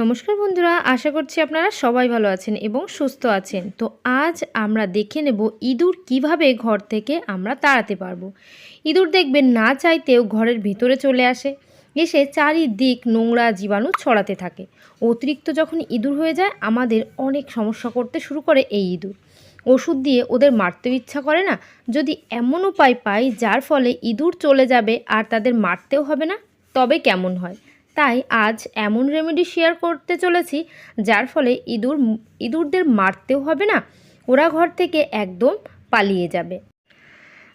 নমস্কার বন্ধুরা, আশা করছি আপনারা সবাই ভালো আছেন এবং সুস্থ আছেন। তো আজ আমরা দেখে নেব ইঁদুর কীভাবে ঘর থেকে আমরা তাড়াতে পারব। ইঁদুর দেখবেন না চাইতেও ঘরের ভিতরে চলে আসে, এসে চারিদিক নোংরা জীবাণু ছড়াতে থাকে। অতিরিক্ত যখন ইঁদুর হয়ে যায়, আমাদের অনেক সমস্যা করতে শুরু করে এই ইঁদুর। ওষুধ দিয়ে ওদের মারতেও ইচ্ছা করে না, যদি এমন উপায় পাই যার ফলে ইঁদুর চলে যাবে আর তাদের মারতেও হবে না, তবে কেমন হয়? তাই আজ এমন রেমেডি শেয়ার করতে চলেছি, যার ফলে ইঁদুর, ইঁদুরদের মারতেও হবে না, ওরা ঘর থেকে একদম পালিয়ে যাবে।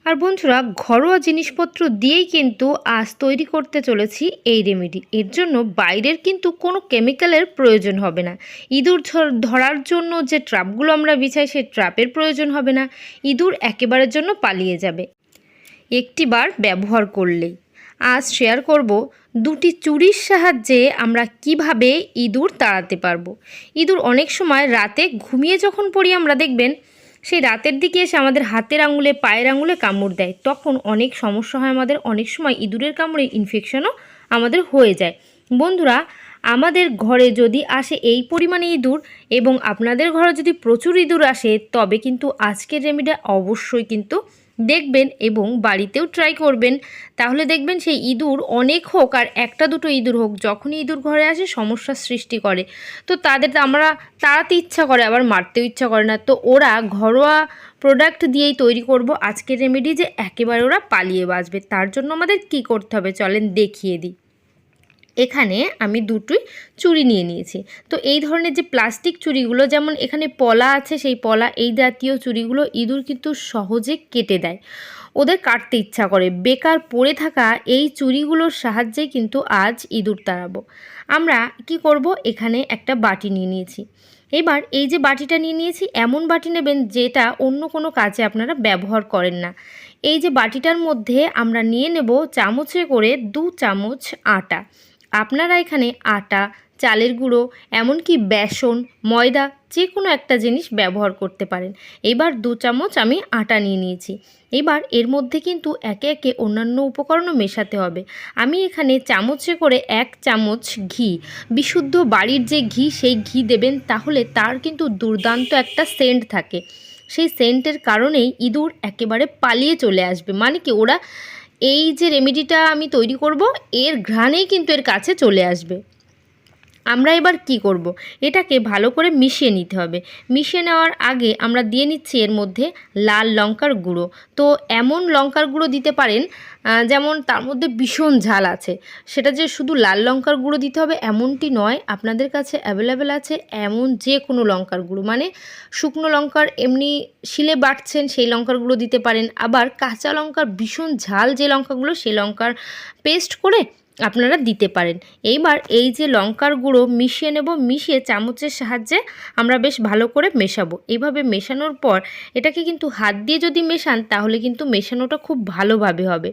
আর বন্ধুরা, ঘরোয়া জিনিসপত্র দিয়েই কিন্তু আজ তৈরি করতে চলেছি এই রেমেডি এর জন্য বাইরের কিন্তু কোনো কেমিক্যালের প্রয়োজন হবে না। ইঁদুর ধরার জন্য যে ট্রাপগুলো আমরা বিছাই, সেই ট্রাপের প্রয়োজন হবে না। ইঁদুর একেবারের জন্য পালিয়ে যাবে। একটিবার ব্যবহার করলেই। আজ শেয়ার করব দুটি চুরির সাহায্যে আমরা কীভাবে ইঁদুর তাড়াতে পারব। ইঁদুর অনেক সময় রাতে ঘুমিয়ে যখন পড়ি আমরা দেখবেন, সেই রাতের দিকে এসে আমাদের হাতের আঙুলে, পায়ের আঙুলে কামড় দেয়। তখন অনেক সমস্যা হয় আমাদের, অনেক সময় ইঁদুরের কামড়ে ইনফেকশনও আমাদের হয়ে যায়। বন্ধুরা, আমাদের ঘরে যদি আসে এই পরিমাণে ইঁদুর এবং আপনাদের ঘরে যদি প্রচুর ইঁদুর আসে, তবে কিন্তু আজকের রেমিডিটা অবশ্যই কিন্তু দেখবেন এবং বাড়িতেও ট্রাই করবেন। তাহলে দেখবেন সেই ইঁদুর অনেক হোক আর একটা দুটো ইঁদুর হোক, যখনই ইঁদুর ঘরে আসে সমস্যার সৃষ্টি করে। তো তাদের আমরা তাড়াতে ইচ্ছা করে, আবার মারতেও ইচ্ছা করে না। তো ওরা ঘরোয়া প্রোডাক্ট দিয়েই তৈরি করব। আজকের রেমেডি যে একেবারে ওরা পালিয়ে বাঁচবে। তার জন্য আমাদের কি করতে হবে? চলেন দেখিয়ে দিই। এখানে আমি দুটোই চুড়ি নিয়ে নিয়েছি। তো এই ধরনের যে প্লাস্টিক চুড়িগুলো, যেমন এখানে পলা আছে, সেই পলা, এই জাতীয় চুড়িগুলো ইঁদুর কিন্তু সহজে কেটে দেয়। ওদের কাটতে ইচ্ছা করে। বেকার পড়ে থাকা এই চুড়িগুলোর সাহায্যে কিন্তু আজ ইঁদুর তাড়াবো। আমরা কি করব? এখানে একটা বাটি নিয়ে নিয়েছি। এবার এই যে বাটিটা নিয়ে নিয়েছি, এমন বাটি নেবেন যেটা অন্য কোনো কাজে আপনারা ব্যবহার করেন না। এই যে বাটিটার মধ্যে আমরা নিয়ে নেব চামচে করে দু চামচ আটা। আপনারা এখানে আটা, চালের গুঁড়ো, এমনকি বেসন, ময়দা যে কোনো একটা জিনিস ব্যবহার করতে পারেন। এবার দু চামচ আমি আটা নিয়ে নিয়েছি। এবার এর মধ্যে কিন্তু একে একে অন্যান্য উপকরণও মেশাতে হবে। আমি এখানে চামচে করে এক চামচ ঘি। বিশুদ্ধ বাড়ির যে ঘি, সেই ঘি দেবেন তাহলে তার কিন্তু দুর্দান্ত একটা সেন্ট থাকে। সেই সেন্টের কারণেই ইঁদুর একেবারে পালিয়ে চলে আসবে। মানে কি, ওরা এই যে রেমেডিটা আমি তৈরি করব এর ঘ্রাণেই কিন্তু এর কাছে চলে আসবে। আমরা এবার কি করব। এটাকে ভালো করে মিশিয়ে নিতে হবে। মিশিয়ে নেওয়ার আগে আমরা দিয়ে নিচ্ছি এর মধ্যে লাল লঙ্কার গুঁড়ো। তো এমন লঙ্কার গুঁড়ো দিতে পারেন যেমন তার মধ্যে ভীষণ ঝাল আছে। সেটা যে শুধু লাল লঙ্কার গুঁড়ো দিতে হবে এমনটি নয়, আপনাদের কাছে অ্যাভেলেবেল আছে এমন যে কোনো লঙ্কার গুঁড়ো। মানে শুকনো লঙ্কার এমনি শিলে বাটছেন, সেই লঙ্কার গুঁড়ো দিতে পারেন। আবার কাঁচা লঙ্কার ভীষণ ঝাল যে লঙ্কাগুলো, সেই লঙ্কার পেস্ট করে আপনারা দিতে পারেন। এইবার এই যে লঙ্কার গুঁড়ো মিশিয়ে নেব, মিশিয়ে চামচের সাহায্যে আমরা বেশ ভালো করে মেশাবো। এইভাবে মেশানোর পর এটাকে কিন্তু হাত দিয়ে যদি মেশান, তাহলে কিন্তু মেশানোটা খুব ভালোভাবে হবে।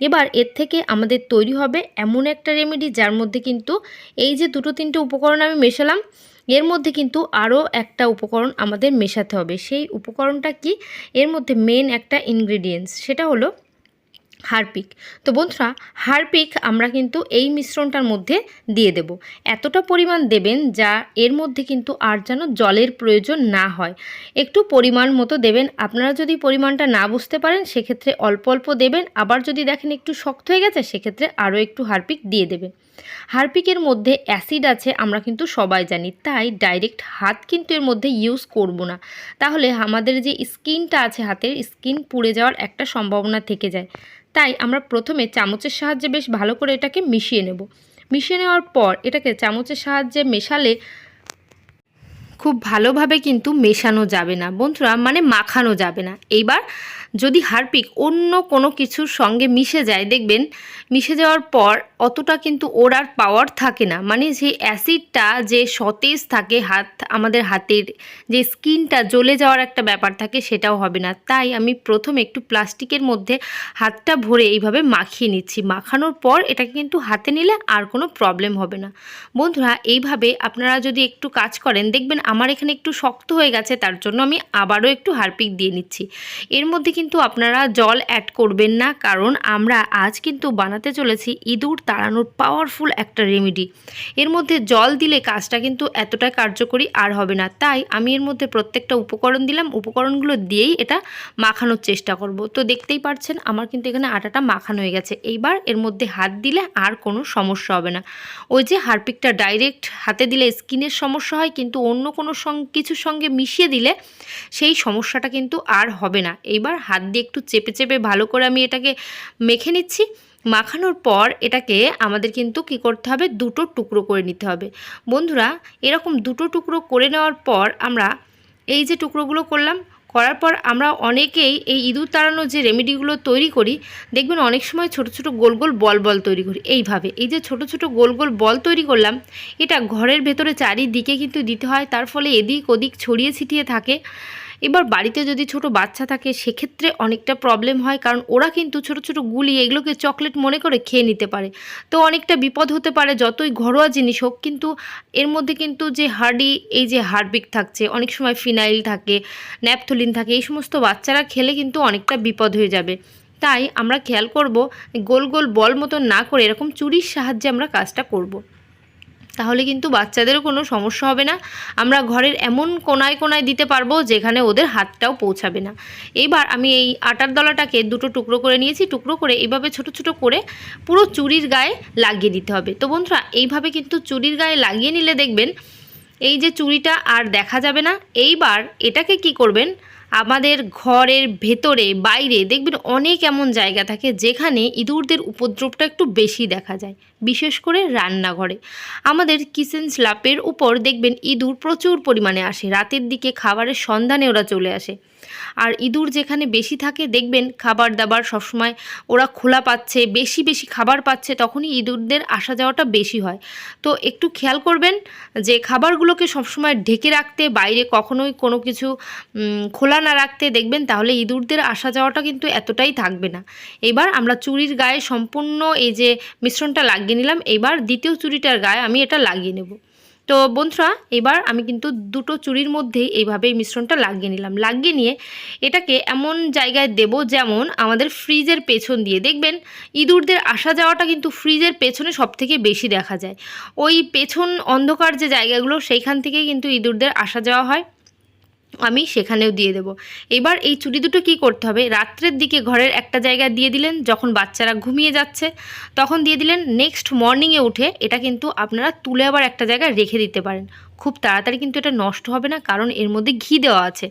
এবার এর থেকে আমাদের তৈরি হবে এমন একটা রেমেডি, যার মধ্যে কিন্তু এই যে দুটো তিনটে উপকরণ আমি মেশালাম, এর মধ্যে কিন্তু আরও একটা উপকরণ আমাদের মেশাতে হবে। সেই উপকরণটা কি? এর মধ্যে মেন একটা ইনগ্রেডিয়েন্টস সেটা হলো হারপিক। তো বন্ধুরা, হারপিক আমরা কিন্তু এই মিশ্রণটার মধ্যে দিয়ে দেব। এতটা পরিমাণ দেবেন যা এর মধ্যে কিন্তু আর যেন জলের প্রয়োজন না হয়। একটু পরিমাণ মতো দেবেন। আপনারা যদি পরিমাণটা না বুঝতে পারেন, সেক্ষেত্রে অল্প অল্প দেবেন। আবার যদি দেখেন একটু শক্ত হয়ে গেছে, সেক্ষেত্রে আরও একটু হারপিক দিয়ে দেবেন। হারপিকের মধ্যে অ্যাসিড আছে, আমরা কিন্তু সবাই জানি। তাই ডাইরেক্ট হাত কিন্তু এর মধ্যে ইউজ করব না। তাহলে আমাদের যে স্কিনটা আছে হাতের, স্কিন পুড়ে যাওয়ার একটা সম্ভাবনা থেকে যায়। তাই আমরা প্রথমে চামচের সাহায্যে বেশ ভালো করে এটাকে মিশিয়ে নেব। মিশিয়ে নেওয়ার পর এটাকে চামচের সাহায্যে মেশালে খুব ভালোভাবে কিন্তু মেশানো যাবে না। বন্ধুরা মানে মাখানো যাবে না। এইবার যদি হারপিক অন্য কোনো কিছুর সঙ্গে মিশে যায়, দেখবেন মিশে যাওয়ার পর অতটা কিন্তু ওর আর পাওয়ার থাকে না। মানে সেই অ্যাসিডটা যে সতেজ থাকে হাত, আমাদের হাতের যে স্কিনটা জ্বলে যাওয়ার একটা ব্যাপার থাকে, সেটাও হবে না। তাই আমি প্রথমে একটু প্লাস্টিকের মধ্যে হাতটা ভরে এইভাবে মাখিয়ে নিচ্ছি। মাখানোর পর এটাকে কিন্তু হাতে নিলে আর কোনো প্রবলেম হবে না। বন্ধুরা, এইভাবে আপনারা যদি একটু কাজ করেন, দেখবেন আমার এখানে একটু শক্ত হয়ে গেছে, তার জন্য আমি আবারও একটু হারপিক দিয়ে নিচ্ছি। এর মধ্যে কিন্তু আপনারা জল অ্যাড করবেন না, কারণ আমরা আজ কিন্তু বানাতে চলেছি ইঁদুর তাড়ানোর পাওয়ারফুল একটা রেমেডি এর মধ্যে জল দিলে কাজটা কিন্তু এতটা কার্যকরী আর হবে না। তাই আমি এর মধ্যে প্রত্যেকটা উপকরণ দিলাম, উপকরণগুলো দিয়েই এটা মাখানোর চেষ্টা করব। তো দেখতেই পাচ্ছেন আমার কিন্তু এখানে আটাটা মাখানো হয়ে গেছে। এইবার এর মধ্যে হাত দিলে আর কোনো সমস্যা হবে না। ওই যে হারপিকটা ডাইরেক্ট হাতে দিলে স্কিনের সমস্যা হয়, কিন্তু অন্য কোনো কিছুর সঙ্গে মিশিয়ে দিলে সেই সমস্যাটা কিন্তু আর হবে না। এইবার হাত দিয়ে একটু চেপে চেপে ভালো করে আমি এটাকে মেখে নিচ্ছি। মাখানোর পর এটাকে আমাদের কিন্তু কি করতে হবে? দুটো টুকরো করে নিতে হবে। বন্ধুরা, এরকম দুটো টুকরো করে নেওয়ার পর আমরা এই যে টুকরোগুলো করলাম, করার পর আমরা অনেকেই এই ইঁদুর তাড়ানোর যে রেমেডিগুলো তৈরি করি, দেখবেন অনেক সময় ছোট ছোট গোল গোল বল বল তৈরি করি। এইভাবে, এই যে ছোট ছোট গোল গোল বল তৈরি করলাম, এটা ঘরের ভেতরে চারিদিকে কিন্তু দিতে হয়, তার ফলে এদিক ওদিক ছড়িয়ে ছিটিয়ে থাকে। এবার বাড়িতে যদি ছোট বাচ্চা থাকে, সেক্ষেত্রে অনেকটা প্রবলেম হয়। কারণ ওরা কিন্তু ছোট ছোট গুলি এগুলোকে চকলেট মনে করে খেয়ে নিতে পারে। তো অনেকটা বিপদ হতে পারে, যতই ঘরোয়া জিনিস হোক। কিন্তু এর মধ্যে কিন্তু যে হার্ডি এই যে হার্বিক থাকছে, অনেক সময় ফিনাইল থাকে, ন্যাপথলিন থাকে, এই সমস্ত বাচ্চারা খেলে কিন্তু অনেকটা বিপদ হয়ে যাবে। তাই আমরা খেয়াল করব, গোল গোল বল মতো না করে এরকম চুরির সাহায্যে আমরা কাজটা করব। তাহলে কিন্তু বাচ্চাদেরও কোনো সমস্যা হবে না। আমরা ঘরের এমন কোনায় কোনায় দিতে পারব যেখানে ওদের হাতটাও পৌঁছাবে না। এইবার আমি এই আটার দলাটাকে দুটো টুকরো করে নিয়েছি। টুকরো করে এইভাবে ছোট ছোট করে পুরো চুরির গায়ে লাগিয়ে দিতে হবে। তো বন্ধুরা, এইভাবে কিন্তু চুরির গায়ে লাগিয়ে নিলে দেখবেন এই যে চুড়িটা আর দেখা যাবে না। এইবার এটাকে কি করবেন? আমাদের ঘরের ভেতরে, বাইরে দেখবেন অনেক এমন জায়গা থাকে যেখানে ইঁদুরদের উপদ্রবটা একটু বেশি দেখা যায়, বিশেষ করে রান্নাঘরে। আমাদের কিচেন স্ল্যাপের উপর দেখবেন ইঁদুর প্রচুর পরিমাণে আসে, রাতের দিকে খাবারের সন্ধানে ওরা চলে আসে। আর ইঁদুর যেখানে বেশি থাকে দেখবেন খাবার দাবার সবসময় ওরা খোলা পাচ্ছে, বেশি বেশি খাবার পাচ্ছে, তখনই ইঁদুরদের আসা যাওয়াটা বেশি হয়। তো একটু খেয়াল করবেন যে খাবারগুলোকে সবসময় ঢেকে রাখতে, বাইরে কখনোই কোনো কিছু খোলা না রাখতে দেখবেন, তাহলে ইঁদুরদের আসা যাওয়াটা কিন্তু এতটাই থাকবে না। এবার আমরা চুরির গায়ে সম্পূর্ণ এই যে মিশ্রণটা লাগিয়ে নিলাম, এবার দ্বিতীয় চুরিটার গায়ে আমি এটা লাগিয়ে নেব। তো বন্ধুরা, এবার আমি কিন্তু দুটো চুরির মধ্যেই এইভাবে এই মিশ্রণটা লাগিয়ে নিলাম। লাগিয়ে নিয়ে এটাকে এমন জায়গায় দেব যেমন আমাদের ফ্রিজের পেছন দিয়ে। দেখবেন, ইঁদুরদের আসা যাওয়াটা কিন্তু ফ্রিজের পেছনে সব থেকে বেশি দেখা যায়। ওই পেছন অন্ধকার যে জায়গাগুলো, সেইখান থেকেই কিন্তু ইঁদুরদের আসা যাওয়া হয়। আমি সেখানেও দিয়ে দেব। এবার এই চুড়ি দুটো কি করতে হবে? রাত্রের দিকে ঘরের একটা জায়গায় দিয়ে দিলেন, যখন বাচ্চারা ঘুমিয়ে যাচ্ছে, তখন দিয়ে দিলেন নেক্সট মর্নিংয়ে উঠে এটা কিন্তু আপনারা তুলে আবার একটা জায়গায় রেখে দিতে পারেন। খুব তাড়াতাড়ি কিন্তু এটা নষ্ট হবে না, কারণ এর মধ্যে ঘি দেওয়া আছে।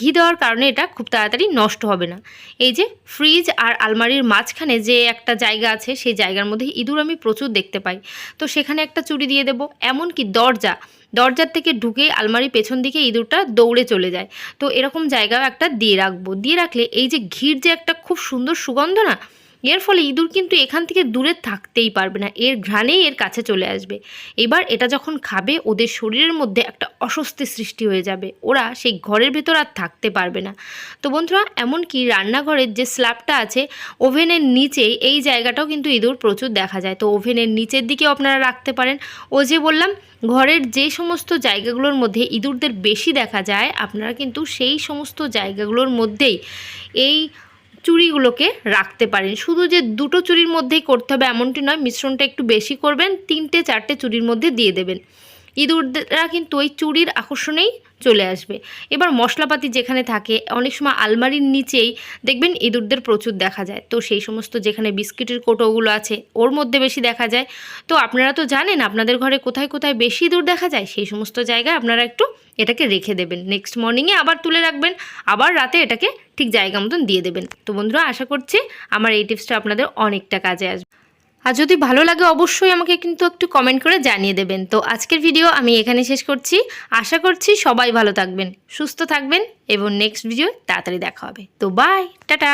ঘি দেওয়ার কারণে এটা খুব তাড়াতাড়ি নষ্ট হবে না। এই যে ফ্রিজ আর আলমারির মাঝখানে যে একটা জায়গা আছে, সেই জায়গার মধ্যে ইঁদুর আমি প্রচুর দেখতে পাই। তো সেখানে একটা চুড়ি দিয়ে দেবো, এমনকি দরজা। দরজার থেকে ঢুকে আলমারি পেছন দিকে ইঁদুরটা দৌড়ে চলে যায়। তো এরকম জায়গাও একটা দিয়ে রাখব। দিয়ে রাখলে এই যে ঘির যে একটা খুব সুন্দর সুগন্ধ না এর ফলে ইঁদুর কিন্তু এখান থেকে দূরে থাকতেই পারবে না, এর ঘ্রাণেই এর কাছে চলে আসবে। এবার এটা যখন খাবে, ওদের শরীরের মধ্যে একটা অস্বস্তি সৃষ্টি হয়ে যাবে, ওরা সেই ঘরের ভেতর আর থাকতে পারবে না। তো বন্ধুরা, এমনকি রান্নাঘরের যে স্ল্যাবটা আছে, ওভেনের নিচেই এই জায়গাটাও কিন্তু ইঁদুর প্রচুর দেখা যায়। তো ওভেনের নিচের দিকেও আপনারা রাখতে পারেন। ও যে বললাম, ঘরের যে সমস্ত জায়গাগুলোর মধ্যে ইঁদুরদের বেশি দেখা যায়, আপনারা কিন্তু সেই সমস্ত জায়গাগুলোর মধ্যেই এই চুড়িগুলোকে রাখতে পারেন। শুধু যে দুটো চুড়ির মধ্যেই করতে হবে এমনটি নয়, মিশ্রণটা একটু বেশি করবেন, তিনটে, চারটে চুড়ির মধ্যে দিয়ে দেবেন। ইঁদুররা কিন্তু ওই চুড়ির আকর্ষণেই চলে আসবে। এবার মশলাপাতি যেখানে থাকে, অনেক সময় আলমারির নিচেই দেখবেন ইঁদুরদের প্রচুর দেখা যায়। তো সেই সমস্ত যেখানে বিস্কিটের কোটোগুলো আছে, ওর মধ্যে বেশি দেখা যায়। তো আপনারা তো জানেন, আপনাদের ঘরে কোথায় কোথায় বেশি ইঁদুর দেখা যায়, সেই সমস্ত জায়গায় আপনারা একটু এটাকে রেখে দেবেন। নেক্সট মর্নিংয়ে আবার তুলে রাখবেন, আবার রাতে এটাকে ঠিক জায়গা মতন দিয়ে দেবেন। তো বন্ধুরা, আশা করছি আমার এই টিপসটা আপনাদের অনেকটা কাজে আসবে। আর যদি ভালো লাগে, অবশ্যই আমাকে কিন্তু একটু কমেন্ট করে জানিয়ে দেবেন। তো আজকের ভিডিও আমি এখানে শেষ করছি। আশা করছি সবাই ভালো থাকবেন, সুস্থ থাকবেন, এবং নেক্সট ভিডিও তাড়াতাড়ি দেখা হবে। তো বাই টাটা!